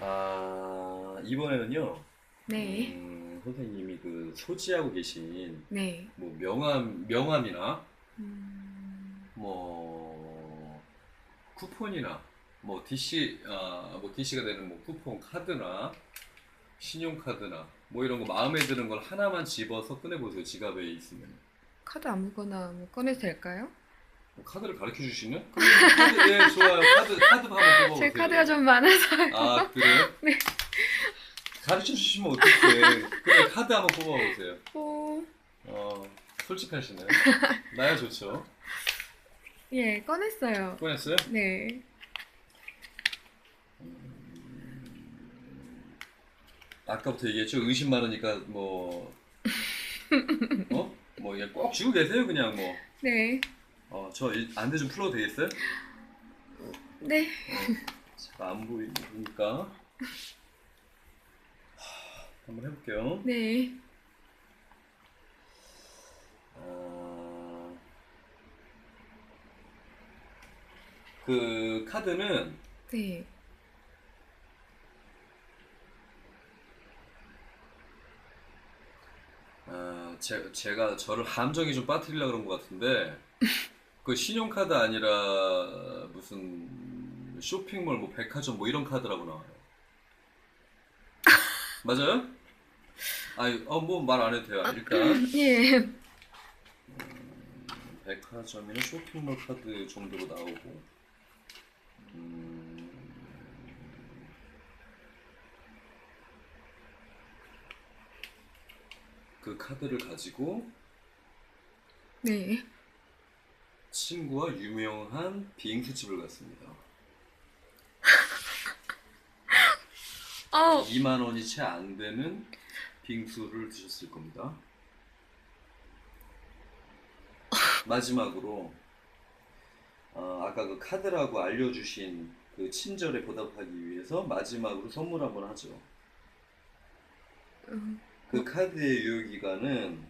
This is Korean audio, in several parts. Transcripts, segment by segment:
아 이번에는요. 네. 음, 선생님이 그 소지하고 계신 네. 뭐 명함 명함이나 음, 뭐 쿠폰이나 뭐 DC 아뭐 DC가 되는 뭐 쿠폰 카드나 신용카드나 뭐 이런 거 마음에 드는 걸 하나만 집어서 꺼내 보세요. 지갑에 있으면. 카드 아무거나 뭐 꺼내도 될까요? 뭐 카드를 가르쳐 주시면? 카드 예 좋아요. 카드 카드 한번 뽑아 보세요. 제 카드가 좀 많아서요. 아 그래요? 네. 가르쳐 주시면 어떡해. 그래 카드 한번 뽑아 보세요. 오, 어 솔직하시네. 나야 좋죠. 예, 꺼냈어요. 꺼냈어요? 네. 아까부터 얘기했죠. 의심 많으니까 뭐 어? 뭐 그냥 꼭 쥐고 계세요 그냥 뭐. 네. 어, 저 안대 좀 풀어도 되겠어요? 네. 잘안 보이니까. 하, 한번 해볼게요. 네. 어, 그 카드는 네. 어, 제, 제가 저를 함정에 좀 빠뜨리려고 그런 것 같은데 그 신용카드 아니라 무슨 쇼핑몰 뭐 백화점 뭐 이런 카드라고 나와요. 맞아요? 아니, 어, 뭐 말 안 해도 돼요. 일단 예. 백화점이나 쇼핑몰 카드 정도로 나오고 음, 그 카드를 가지고 네. 친구와 유명한 비행수집을 갔습니다. 어, 2만 원이 채 안 되는 빙수를 드셨을 겁니다. 마지막으로 어, 아까 그 카드라고 알려주신 그 친절에 보답하기 위해서 마지막으로 선물 한번 하죠. 음, 그 카드의 유효 기간은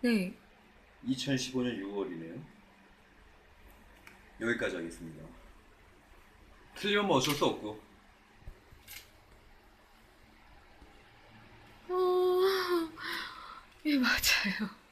네. 2015년 6월이네요. 여기까지 하겠습니다. 틀리면 뭐 어쩔 수 없고 어, 예, 맞아요.